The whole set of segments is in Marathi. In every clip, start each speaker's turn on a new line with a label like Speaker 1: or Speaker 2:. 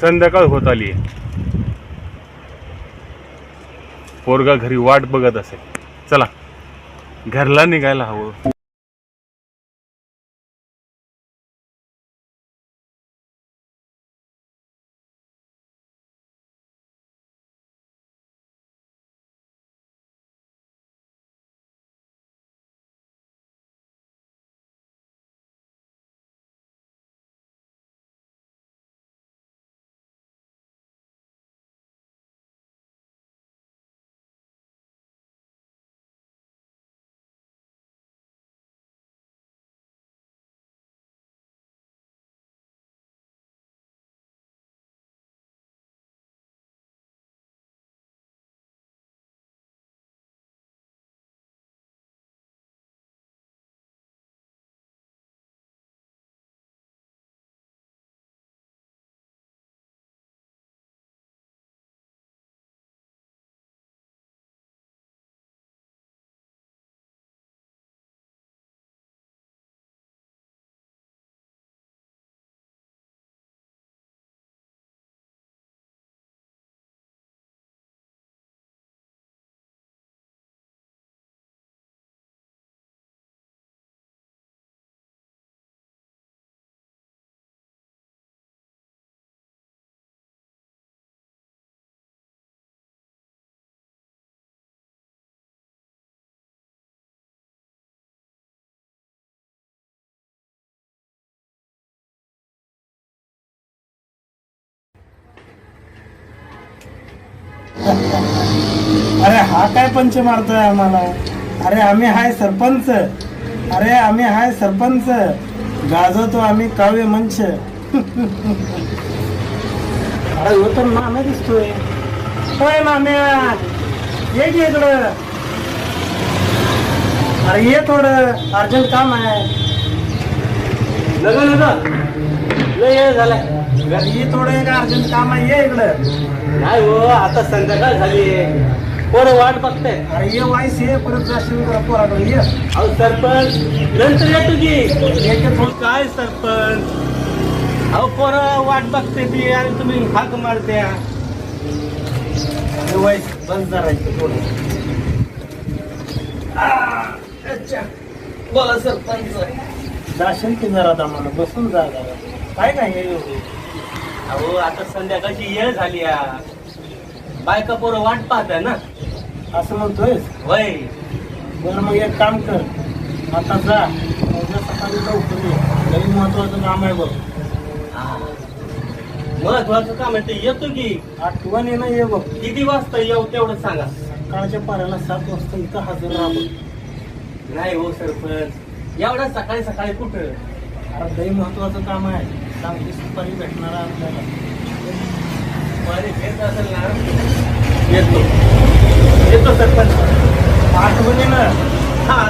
Speaker 1: संध्याकाळ होत आली पोरगा घरी वाट बघत असेल. चला घरला निघायला हवं.
Speaker 2: अरे हा काय पंच मारतोय आम्हाला? अरे आम्ही हाय सरपंच. अरे आम्ही हाय सरपंच. गाजवतो आम्ही काव्य मंच. अरे हो तर मामे दिसतोय. होय नाम्या ये की इकडं. अरे ये थोडं. अर्जंट काम आहे.
Speaker 3: नग नग लय झालाय.
Speaker 2: ये थोडं एक अर्जंट काम आहे ये इकडं.
Speaker 3: नाही हो आता संध्याकाळ झाली. पोरं वाट बघताय
Speaker 2: अरे ये वाईस ये परत जाशील जरा पोराकडे ये.
Speaker 3: अहो सरपंच नंतर येतो की?
Speaker 2: एक थोडं
Speaker 3: काय सरपंच? अहो पोरं वाट बघते ती आणि तुम्ही हाक मारत्या.
Speaker 2: हे वाईस बंद करायचं थोडं.
Speaker 3: बोला सरपंच.
Speaker 2: जाशील की जरा दमानं? बसून जा जरा. काय नाही हे एवढं?
Speaker 3: अहो आता संध्याकाळची वेळ झाली आ. बायका पोरं वाट पाहताय ना.
Speaker 2: असं म्हणतोय
Speaker 3: वय
Speaker 2: बरं मग एक काम कर. आता जा. उद्या सकाळी लवकर ये. लई महत्वाचं काम आहे बघ.
Speaker 3: महत्वाचं काम आहे ते येतो की.
Speaker 2: आठवण ये ना ये बघ.
Speaker 3: किती वाजता येऊ तेवढं सांगा.
Speaker 2: सकाळच्या पाऱ्याला सात वाजता इथं हजर राहा बघ.
Speaker 3: नाही हो सरपंच. एवढ्या सकाळी सकाळी कुठं?
Speaker 2: अरे लई महत्वाचं काम आहे. चांगली सुपारी भेटणार आपल्याला.
Speaker 3: माझे घेत असेल ना? येतो. येतो सरपंच.
Speaker 2: आठवण ना?
Speaker 3: हा.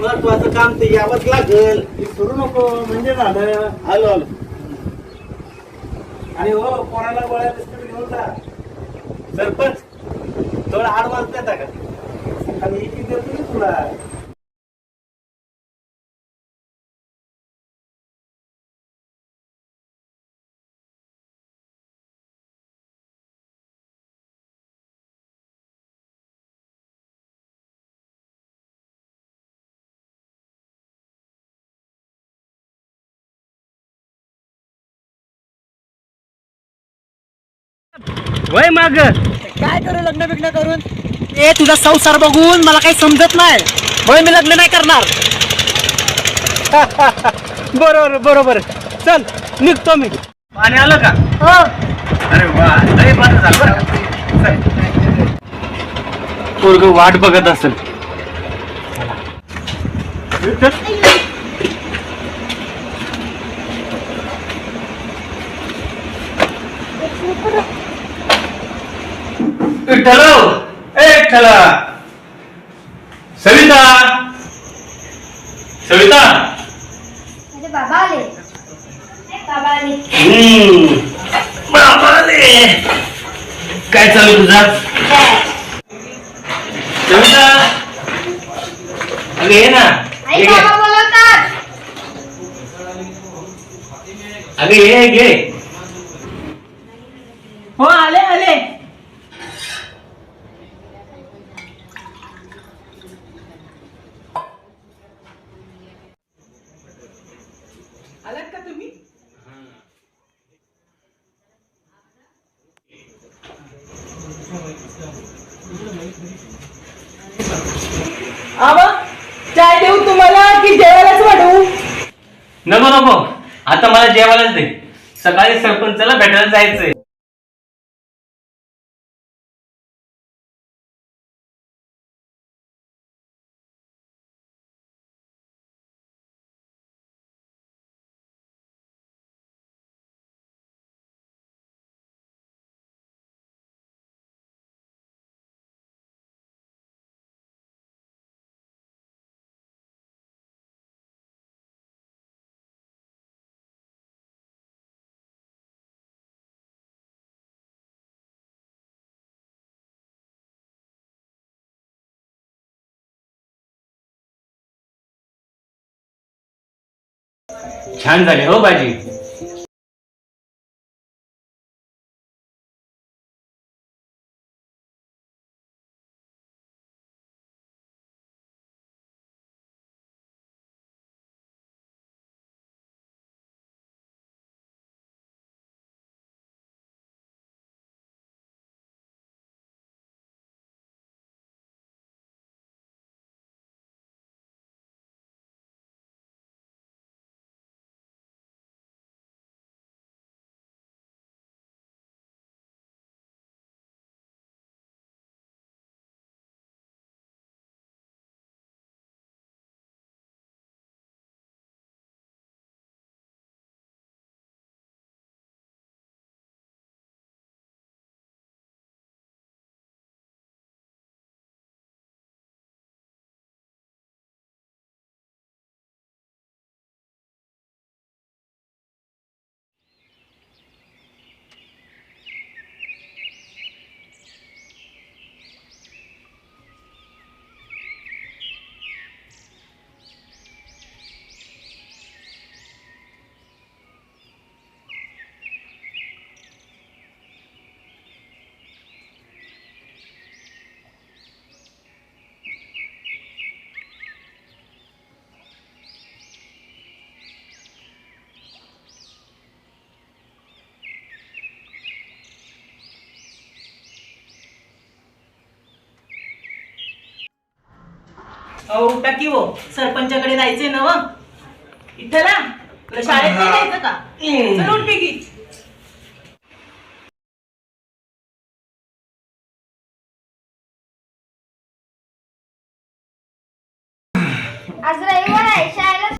Speaker 3: महत्वाचं काम ते यावंच लागल.
Speaker 2: विसरू नको म्हणजे झालं.
Speaker 3: आलो आलो
Speaker 2: आणि हो पोराला गोळ्या बिस्किट घेऊन जा.
Speaker 3: सरपंच थोडा ऍडव्हान्स देता का?
Speaker 2: एक एक देतो तुला.
Speaker 3: वय माग.
Speaker 4: काय करू लग्न बिग्न करून? ए तुझा संसार बघून मला काही समजत नाही. होय मी लग्न नाही करणार.
Speaker 3: बरोबर बरोबर. चल निघतो मी. पाणी आलं का?
Speaker 4: हो.
Speaker 3: अरे वा लय बरं झालं. बरं का? पोरग वाट बघत असेल. विठ्ठल ए विठ्ठल सविता. सविता.
Speaker 5: अरे बाबा आले. ए, बाबा आले.
Speaker 3: हम्म. काय चालू तुझा? सविता. अगं ये ना.
Speaker 5: आई
Speaker 3: ये घे.
Speaker 5: बाबा बोलवतात.
Speaker 3: अगे ये घे.
Speaker 6: हो आले आले आलात का तुम्ही आबा चाय देऊ तुम्हाला की जेवायलाच वाढवू?
Speaker 3: नको नको. आता मला जेवायलाच दे. सकाळी सरपंचाला भेटायला जायचंय. छान झाले हो भाजी
Speaker 6: अहो उठा की हो. सरपंचाकडे जायचंय ना व इथला तुला शाळेत नाही जायचं का? चल उठ की
Speaker 5: आज रविवार आहे शाळेला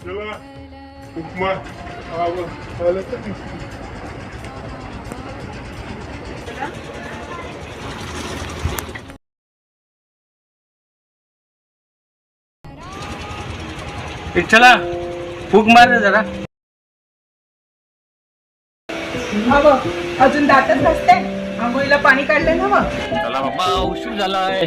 Speaker 1: चला. उपमा
Speaker 3: चला फूक मार रे जरा.
Speaker 6: हवं अजून दातच घासते आंघोळीला पाणी काढलं ना मग.
Speaker 3: चला बाबा उशीर झालाय.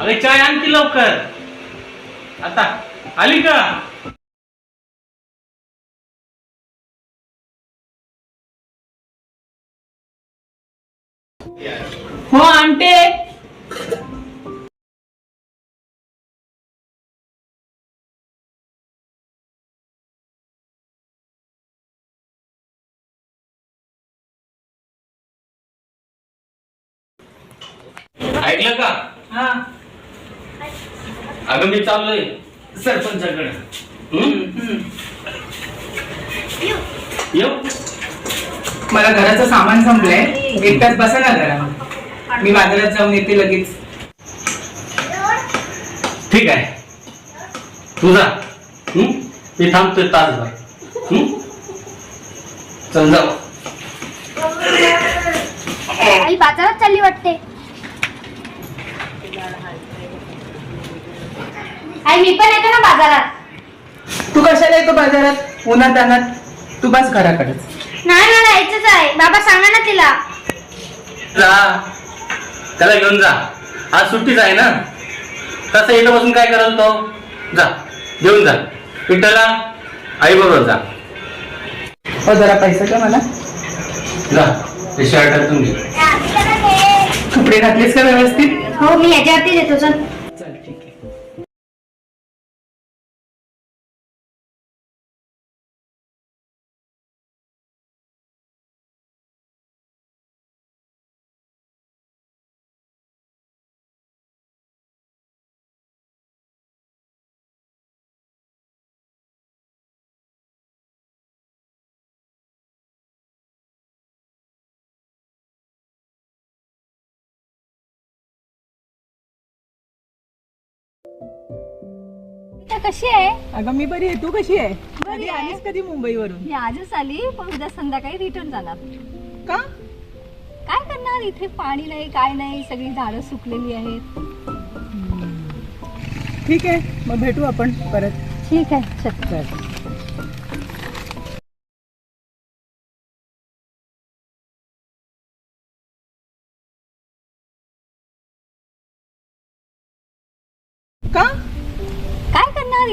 Speaker 3: अरे चाय आणती लवकर. आता. आली का?
Speaker 6: हो आणते.
Speaker 3: ऐकलं का?
Speaker 6: हा.
Speaker 3: अगं मी चाललोय सरपंचाकडे. हम्म?
Speaker 6: हम्म.
Speaker 3: येऊ.
Speaker 6: मला घराचं सामान संपलंय. एक तास बसा ना जरा. मी बाजारात जाऊन येते लगेच.
Speaker 3: ठीक आहे. तुझा मी थांबतोय तासभर. हम्म? चल जाऊ
Speaker 5: आई बाजारात चालली वाटते. आई मी पण येते ना बाजारात.
Speaker 6: तू कशाला येतो बाजारात? उन्हात आणत तू बस घराकडेच
Speaker 5: नाही ना जायचंच आहे. बाबा सांगा ना तिला.
Speaker 3: जा. त्याला घेऊन जा. आज सुट्टीच आहे ना? तसं इथं बसून काय कराल तो? जा. घेऊन जा. विठ्ठला आई बरोबर जा.
Speaker 6: हो जरा पैसे का मला.
Speaker 3: जा. ते शर्टातून घे.
Speaker 6: कपडे घातलेस का व्यवस्थित?
Speaker 5: हो मी याच्यावरती देतो चल.
Speaker 7: कशी आहे?
Speaker 6: अगं मी बरी आहे. तू कशी आहे?
Speaker 7: बरी आहे.
Speaker 6: आलीस कधी मुंबईवरून?
Speaker 7: मी आजच आली. पण उद्या संध्याकाळी रिटर्न जाणार.
Speaker 6: का?
Speaker 7: काय करणार? इथे पाणी नाही काय नाही. सगळी झाडं सुकलेली आहेत.
Speaker 6: ठीक आहे. मग भेटू आपण परत.
Speaker 7: ठीक आहे. चल.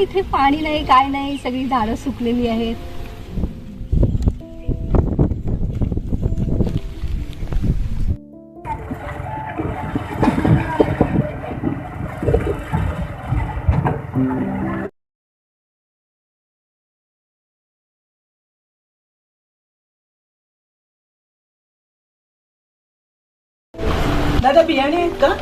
Speaker 7: इथे पाणी नाही काय नाही सगळी झाडं सुकलेली आहेत.
Speaker 6: दादा बियाणे आहेत का?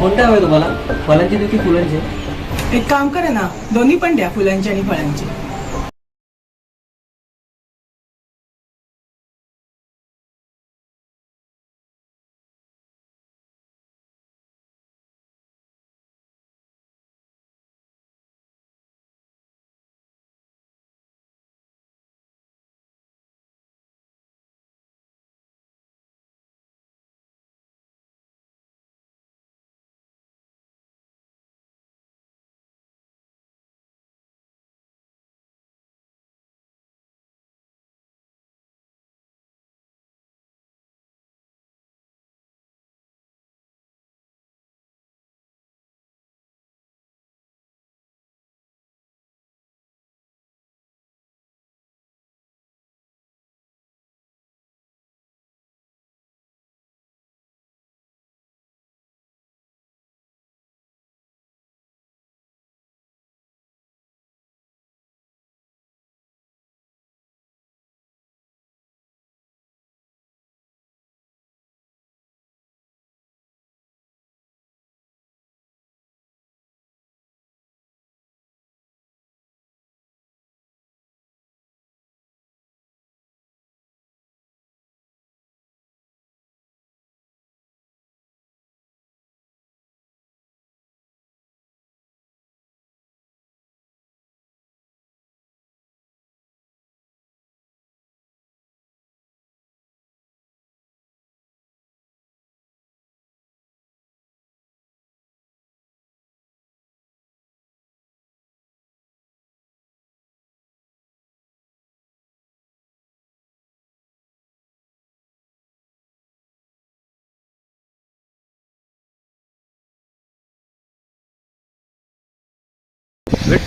Speaker 8: कोणत्या हवे तुम्हाला? फळांची देऊ फुलांची?
Speaker 6: एक काम करा ना दोन्ही पण द्या फुलांची आणि फळांची.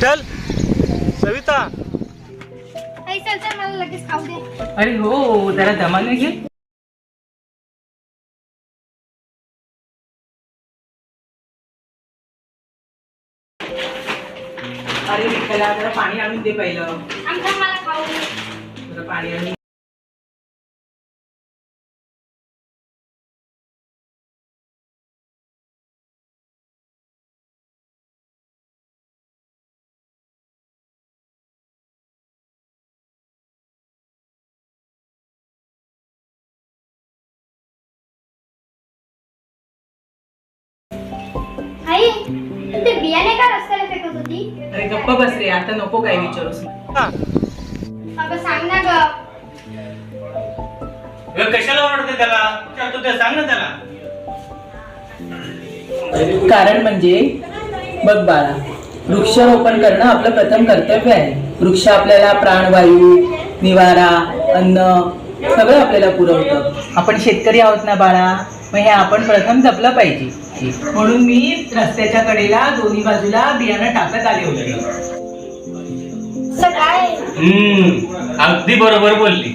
Speaker 1: विठ्ठल सविता?
Speaker 5: चल चल मला लगेच खाऊ दे.
Speaker 6: अरे हो जरा दमाने घे. अरे विठ्ठला जरा पाणी आणून दे पहिलं.
Speaker 5: आमचा मला खाऊ दे.
Speaker 6: जरा पाणी आणून अरे गप्प बस रे आता नको काय विचारूस.
Speaker 5: अगं सांग ना ग.
Speaker 3: अगं, कशाला ओरडते त्याला? विचारतो ते सांग ना त्याला.
Speaker 6: कारण म्हणजे बघ बाळा वृक्षारोपण करणं आपलं प्रथम कर्तव्य आहे. वृक्ष आपल्याला प्राणवायू निवारा अन्न सगळं आपल्याला पुरवतं. आपण शेतकरी आहोत ना बाळा मग हे आपण प्रथम जपलं पाहिजे. म्हणून मी रस्त्याच्या कडेला दोन्ही बाजूला बियाणं टाकत आले होते.
Speaker 3: हम्म अगदी बरोबर बोलली.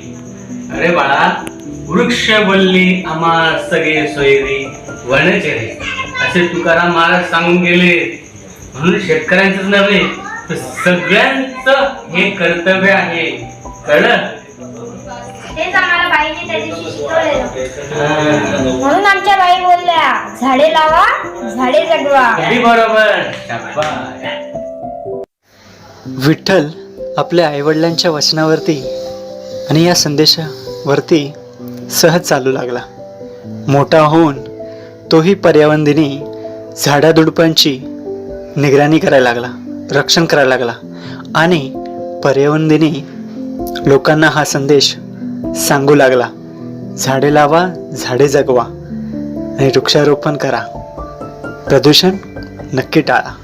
Speaker 3: अरे बाळा वृक्ष बोलली आम्हा सगळे सोयरी वनचरे. असे तुकाराम महाराज सांगून गेले. म्हणून शेतकऱ्यांचंच नव्हे तर सगळ्यांचं हे कर्तव्य आहे. कळलं?
Speaker 5: बाईने त्या दिवशी शिकवलेलं. म्हणून आमच्या बाई बोलल्या झाडे लावा झाडे जगवा.
Speaker 3: बरोबर.
Speaker 9: विठ्ठल आपल्या आईवडिलांच्या वचनावरती आणि या संदेशावरती सहज चालू लागला. मोठा होऊन तोही पर्यावरण दिनी झाडाझुडपांची निगराणी करायला लागला रक्षण करायला लागला. आणि पर्यावरण दिनी लोकांना हा संदेश सांगू लागला. झाडे लावा झाडे जगवा आणि वृक्षारोपण करा. प्रदूषण नक्की टाळा.